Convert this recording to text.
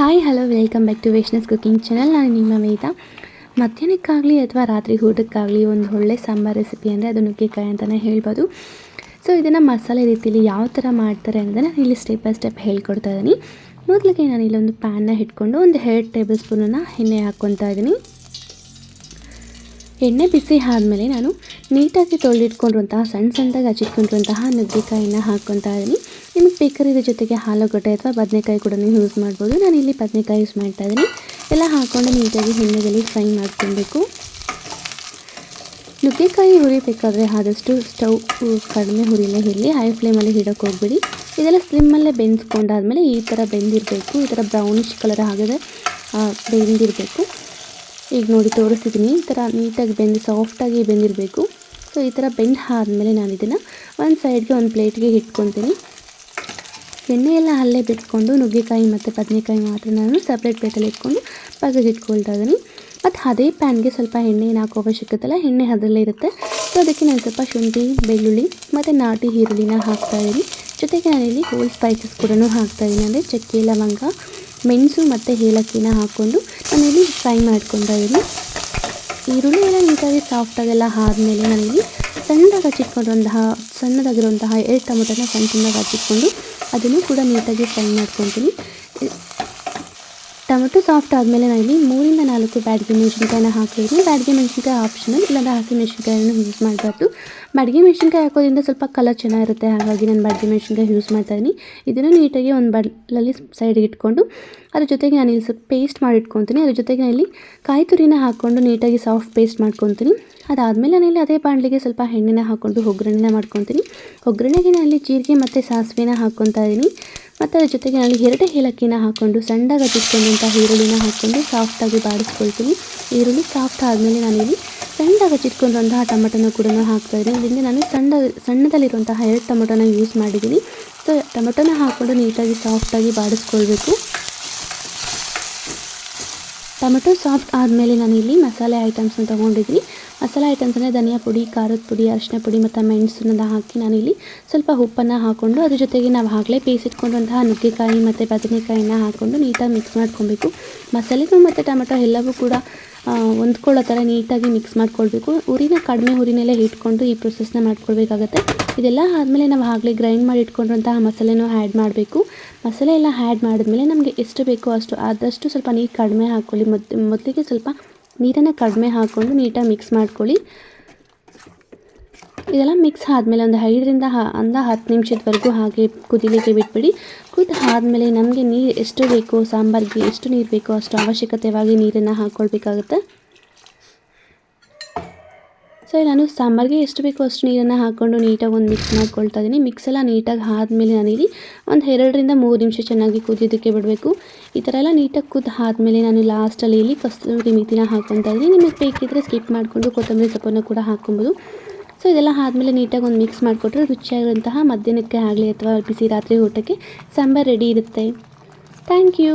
Hi hello welcome back to ವೈಷ್ಣಸ್ cooking channel ನಾನು ನಿಮ್ಮ ವೇದ. ಮಧ್ಯಾಹ್ನಕ್ಕಾಗಲಿ ಅಥವಾ ರಾತ್ರಿ ಊಟಕ್ಕಾಗಲಿ ಒಂದು ಒಳ್ಳೆ ಸಾಂಬಾರ್ ರೆಸಿಪಿ ಅಂದರೆ ಅದು ನುಗ್ಗೆಕಾಯಿ ಅಂತಲೇ ಹೇಳ್ಬೋದು. ಸೊ ಇದನ್ನು ಮಸಾಲೆ ರೀತಿಯಲ್ಲಿ ಯಾವ ಥರ ಮಾಡ್ತಾರೆ ಅನ್ನೋದನ್ನು ನಾನು ಇಲ್ಲಿ ಸ್ಟೆಪ್ ಬೈ ಸ್ಟೆಪ್ ಹೇಳ್ಕೊಡ್ತಾ ಇದ್ದೀನಿ. ಮೊದಲಿಗೆ ನಾನು ಇಲ್ಲೊಂದು ಪ್ಯಾನ್ನ ಹಿಡ್ಕೊಂಡು ಒಂದು ಎರಡು ಟೇಬಲ್ ಸ್ಪೂನನ್ನು ಎಣ್ಣೆ ಹಾಕ್ಕೊತಾ ಇದ್ದೀನಿ. ಎಣ್ಣೆ ಬಿಸಿ ಆದಮೇಲೆ ನಾನು ನೀಟಾಗಿ ತೊಳೆದಿಟ್ಕೊಂಡಿರುವಂತಹ, ಸಣ್ಣ ಸಣ್ಣದಾಗಿ ಹಚ್ಚಿಟ್ಕೊಂಡಿರುವಂತಹ ನುಗ್ಗೆಕಾಯಿನ ಹಾಕ್ಕೊತಾ ಇದ್ದೀನಿ. ಇದ್ರ ಜೊತೆಗೆ ಆಲೂಗಡ್ಡೆ ಅಥವಾ ಬದನೆಕಾಯಿ ಕೂಡ ಯೂಸ್ ಮಾಡ್ಬೋದು. ನಾನು ಇಲ್ಲಿ ಬದನೆಕಾಯಿ ಯೂಸ್ ಮಾಡ್ತಾ ಇದ್ದೀನಿ. ಎಲ್ಲ ಹಾಕ್ಕೊಂಡು ನೀಟಾಗಿ ಎಣ್ಣೆಯಲ್ಲಿ ಫ್ರೈ ಮಾಡ್ಕೊಬೇಕು. ನುಗ್ಗೆಕಾಯಿ ಹುರಿಬೇಕಾದ್ರೆ ಆದಷ್ಟು ಸ್ಟವ್ ಕಡಿಮೆ ಹುರಿಲೇ ಇರಲಿ ಹೈ ಫ್ಲೇಮಲ್ಲಿ ಇಡೋಕ್ಕೆ ಹೋಗ್ಬಿಡಿ. ಇದೆಲ್ಲ ಸ್ಲಿಮ್ಮಲ್ಲೇ ಬೆಂದ್ಕೊಂಡಾದ್ಮೇಲೆ ಈ ಥರ ಬೆಂದಿರಬೇಕು. ಈ ಥರ ಬ್ರೌನಿಶ್ ಕಲರ್ ಆಗಿದೆ ಬೆಂದಿರಬೇಕು. ಈಗ ನೋಡಿ ತೋರಿಸ್ತಿದ್ದೀನಿ. ಈ ಥರ ನೀಟಾಗಿ ಬೆಂದು ಸಾಫ್ಟಾಗಿ ಬೆಂದಿರಬೇಕು. ಸೊ ಈ ಥರ ಬೆಂದು ಆದಮೇಲೆ ನಾನು ಇದನ್ನು ಒಂದು ಸೈಡ್ಗೆ ಒಂದು ಪ್ಲೇಟ್ಗೆ ಇಟ್ಕೊತೀನಿ ಎಣ್ಣೆ ಎಲ್ಲ ಅಲ್ಲೇ ಬಿಟ್ಕೊಂಡು ನುಗ್ಗೆಕಾಯಿ ಮತ್ತು ಬದನೆಕಾಯಿ ಮಾತ್ರ ನಾನು ಸಪ್ರೇಟ್ ಪ್ಲೇಟಲ್ಲಿ ಇಟ್ಕೊಂಡು ಪಕ್ಕಕ್ಕೆ ಇಟ್ಕೊಳ್ತಾ ಇದ್ದೀನಿ ಮತ್ತು ಅದೇ ಪ್ಯಾನ್ಗೆ ಸ್ವಲ್ಪ ಎಣ್ಣೆ ಹಾಕೋ ಅವಶ್ಯಕತೆಲ್ಲ ಎಣ್ಣೆ ಅದರಲ್ಲೇ ಇರುತ್ತೆ. ಸೊ ಅದಕ್ಕೆ ನಾನು ಸ್ವಲ್ಪ ಶುಂಠಿ, ಬೆಳ್ಳುಳ್ಳಿ ಮತ್ತು ನಾಟಿ ಈರುಳ್ಳಿನ ಹಾಕ್ತಾಯಿದ್ದೀನಿ ಜೊತೆಗೆ ನಾನಿಲ್ಲಿ ಹೋಲ್ ಸ್ಪೈಸಸ್ ಕೂಡ ಹಾಕ್ತಾಯಿದ್ದೀನಿ ಅಂದರೆ ಚಕ್ಕೆ, ಲವಂಗ, ಮೆಣಸು ಮತ್ತು ಏಲಕ್ಕಿನ ಹಾಕ್ಕೊಂಡು ನಾನಿಲ್ಲಿ ಫ್ರೈ ಮಾಡ್ಕೊತಾ ಇದ್ದೀನಿ ಈರುಳ್ಳಿ ಎಲ್ಲ ನೀಟಾಗಿ ಸಾಫ್ಟಾಗೆಲ್ಲ ಆದಮೇಲೆ ನಾನಿಲ್ಲಿ ಸಣ್ಣದಾಗಿ ಹಚ್ಚಿಟ್ಕೊಂಡಂತಹ ಸಣ್ಣದಾಗಿರುವಂತಹ ಎರಡು ಟೊಮೊಟೊನ ಸಣ್ಣ ಸಣ್ಣದಾಗಿ ಹಚ್ಚಿಟ್ಕೊಂಡು ಅದನ್ನು ಕೂಡ ನೀಟಾಗಿ ಫ್ರೈ ಮಾಡ್ಕೊತೀನಿ. ಟೊಮೆಟೊ ಸಾಫ್ಟ್ ಆದಮೇಲೆ ನಾನಿಲ್ಲಿ ಮೂರಿಂದ ನಾಲ್ಕು ಬ್ಯಾಡ್ಗೆ ಮೆಣಸಿನ್ಕಾಯಿನ ಹಾಕಿದ್ದೀನಿ ಬ್ಯಾಡ್ಗೆ ಮೆಣಸಿನ್ಕಾಯಿ ಆಪ್ಷನಲ್ ಇಲ್ಲಾಂದರೆ ಹಸಿ ಮೆಣಸಿನ್ಕಾಯನ್ನು ಯೂಸ್ ಮಾಡಬಾರ್ದು. ಬ್ಯಾಡಗಿ ಮೆಣಸಿನ್ಕಾಯಿ ಹಾಕೋದ್ರಿಂದ ಸ್ವಲ್ಪ ಕಲರ್ ಚೆನ್ನಾಗಿರುತ್ತೆ, ಹಾಗಾಗಿ ನಾನು ಬ್ಯಾಡಗಿ ಮೆಣಸಿನ್ಕಾಯಿ ಯೂಸ್ ಮಾಡ್ತಾಯಿದ್ದೀನಿ ಇದನ್ನು ನೀಟಾಗಿ ಒಂದು ಬಡ್ಲಲ್ಲಿ ಸೈಡಿಗೆ ಇಟ್ಕೊಂಡು, ಅದ್ರ ಜೊತೆಗೆ ನಾನು ಇಲ್ಲಿ ಸ್ವಲ್ಪ ಪೇಸ್ಟ್ ಮಾಡಿ ಇಟ್ಕೊತೀನಿ ಅದ್ರ ಜೊತೆಗೆ ನಾನು ಇಲ್ಲಿ ಕಾಯಿ ತುರಿನ ಹಾಕ್ಕೊಂಡು ನೀಟಾಗಿ ಸಾಫ್ಟ್ ಪೇಸ್ಟ್ ಮಾಡ್ಕೊತೀನಿ. ಅದಾದಮೇಲೆ ನಾನಿಲ್ಲಿ ಅದೇ ಬಾಣಲಿಗೆ ಸ್ವಲ್ಪ ಎಣ್ಣೆನ ಹಾಕ್ಕೊಂಡು ಒಗ್ಗರಣೆನ ಮಾಡ್ಕೊತೀನಿ. ಒಗ್ಗರಣೆಗೆ ನಾನಿಲ್ಲಿ ಜೀರಿಗೆ ಮತ್ತು ಸಾಸಿವೆನ ಹಾಕ್ಕೊತಾ ಇದ್ದೀನಿ ಮತ್ತು ಅದರ ಜೊತೆಗೆ ನಾನು ಎರಡು ಏಲಕ್ಕಿನ ಹಾಕ್ಕೊಂಡು ಸಣ್ಣಗೆ ಹಚ್ಚಿಟ್ಕೊಂಡಂಥ ಈರುಳ್ಳಿನ ಹಾಕ್ಕೊಂಡು ಸಾಫ್ಟಾಗಿ ಬಾಡಿಸ್ಕೊಳ್ತೀನಿ. ಈರುಳ್ಳಿ ಸಾಫ್ಟ್ ಆದಮೇಲೆ ನಾನಿಲ್ಲಿ ಸಣ್ಣದಾಗಿ ಹಚ್ಚಿಟ್ಕೊಂಡಂತಹ ಟೊಮೆಟೊನ ಕೂಡ ಹಾಕ್ತಾಯಿದ್ದೀನಿ ಇದರಿಂದ ನಾನು ಸಣ್ಣ, ಸಣ್ಣದಲ್ಲಿರುವಂತಹ ಎರಡು ಟೊಮೆಟೊನ ಯೂಸ್ ಮಾಡಿದ್ದೀನಿ. ಸೊ ಟೊಮೆಟೊನ ಹಾಕ್ಕೊಂಡು ನೀಟಾಗಿ ಸಾಫ್ಟಾಗಿ ಬಾಡಿಸ್ಕೊಳ್ಬೇಕು. ಟೊಮೆಟೊ ಸಾಫ್ಟ್ ಆದಮೇಲೆ ನಾನಿಲ್ಲಿ ಮಸಾಲೆ ಐಟಮ್ಸ್ನ ತೊಗೊಂಡಿದ್ದೀನಿ. ಮಸಾಲೆ ಐಟಮ್ಸ್ ಅಂದರೆ ಧನಿಯಾ ಪುಡಿ, ಖಾರದ ಪುಡಿ ಅರಿಶಿನ ಪುಡಿ ಮತ್ತು ಮೆಣಸನ್ನ ಹಾಕಿ ನಾನಿಲ್ಲಿ ಸ್ವಲ್ಪ ಉಪ್ಪನ್ನು ಹಾಕ್ಕೊಂಡು ಅದ್ರ ಜೊತೆಗೆ ನಾವು ಆಗಲೇ ಬೇಯಿಸಿಟ್ಕೊಂಡಂತಹ ನುಗ್ಗೆಕಾಯಿ ಮತ್ತು ಬದನೆಕಾಯಿನ ಹಾಕ್ಕೊಂಡು ನೀಟಾಗಿ ಮಿಕ್ಸ್ ಮಾಡ್ಕೊಬೇಕು. ಮಸಾಲೆಗಳು ಮತ್ತು ಟೊಮೆಟೊ ಎಲ್ಲವೂ ಕೂಡ ಹೊಂದ್ಕೊಳ್ಳೋ ಥರ ನೀಟಾಗಿ ಮಿಕ್ಸ್ ಮಾಡ್ಕೊಳ್ಬೇಕು. ಉರಿನ ಕಡಿಮೆ ಉರಿನಲ್ಲೇ ಇಟ್ಕೊಂಡು ಈ ಪ್ರೊಸೆಸ್ನ ಮಾಡ್ಕೊಳ್ಬೇಕಾಗತ್ತೆ. ಇದೆಲ್ಲ ಆದಮೇಲೆ ನಾವು ಆಗಲೇ ಗ್ರೈಂಡ್ ಮಾಡಿ ಇಟ್ಕೊಂಡಿರೋಂತಹ ಮಸಾಲೆನೂ ಆ್ಯಡ್ ಮಾಡಬೇಕು. ಮಸಾಲೆ ಎಲ್ಲ ಆ್ಯಡ್ ಮಾಡಿದ್ಮೇಲೆ ನಮಗೆ ಎಷ್ಟು ಬೇಕೋ ಅಷ್ಟು, ಆದಷ್ಟು ಸ್ವಲ್ಪ ನೀರು ಕಡಿಮೆ ಹಾಕ್ಕೊಳ್ಳಿ ಮೊದ್, ಮೊದಲಿಗೆ ಸ್ವಲ್ಪ ನೀರನ್ನು ಕಡಿಮೆ ಹಾಕ್ಕೊಂಡು ನೀಟಾಗಿ ಮಿಕ್ಸ್ ಮಾಡ್ಕೊಳ್ಳಿ. ಇದೆಲ್ಲ ಮಿಕ್ಸ್ ಆದಮೇಲೆ ಒಂದು ಐದರಿಂದ ಅಂದ ಹತ್ತು ನಿಮಿಷದವರೆಗೂ ಹಾಗೆ ಕುದಿಲಿಕ್ಕೆ ಬಿಟ್ಬಿಡಿ. ಕುದ್ದು ಆದಮೇಲೆ ನಮಗೆ ನೀರು ಎಷ್ಟು ಬೇಕೋ, ಸಾಂಬಾರಿಗೆ ಎಷ್ಟು ನೀರು ಬೇಕೋ ಅಷ್ಟು ಅವಶ್ಯಕತೆವಾಗಿ ನೀರನ್ನು ಹಾಕ್ಕೊಳ್ಬೇಕಾಗುತ್ತೆ ಸೊ ನಾನು ಸಾಂಬಾರಿಗೆ ಎಷ್ಟು ಬೇಕೋ ಅಷ್ಟು ನೀರನ್ನು ಹಾಕ್ಕೊಂಡು ನೀಟಾಗಿ ಒಂದು ಮಿಕ್ಸ್ ಮಾಡ್ಕೊಳ್ತಾ ಇದ್ದೀನಿ ಮಿಕ್ಸ್ ಎಲ್ಲ ನೀಟಾಗಿ ಆದಮೇಲೆ ನಾನಿಲ್ಲಿ ಒಂದು ಎರಡರಿಂದ ಮೂರು ನಿಮಿಷ ಚೆನ್ನಾಗಿ ಕುದಿಯೋದಕ್ಕೆ ಬಿಡಬೇಕು. ಈ ಥರ ಎಲ್ಲ ನೀಟಾಗಿ ಕುದ್ದು ಆದಮೇಲೆ ನಾನು ಲಾಸ್ಟಲ್ಲಿ ಇಲ್ಲಿ ಕಸ್ತೂರಿ ಮಿತಿನ ಹಾಕ್ಕೊತಾ ಇದ್ದೀನಿ ನಿಮಗೆ ಬೇಕಿದ್ದರೆ ಸ್ಕಿಪ್ ಮಾಡಿಕೊಂಡು ಕೊತ್ತಂಬರಿ ಸೊಪ್ಪನ್ನು ಕೂಡ ಹಾಕ್ಕೊಬೋದು. ಸೊ ಇದೆಲ್ಲ ಆದಮೇಲೆ ನೀಟಾಗಿ ಒಂದು ಮಿಕ್ಸ್ ಮಾಡಿಕೊಟ್ರೆ ರುಚಿಯಾಗಿರುವಂತಹ ಮಧ್ಯಾಹ್ನಕ್ಕೆ ಆಗಲಿ ಅಥವಾ ಬಿಸಿ ರಾತ್ರಿ ಊಟಕ್ಕೆ ಸಾಂಬಾರು ರೆಡಿ ಇರುತ್ತೆ. Thank you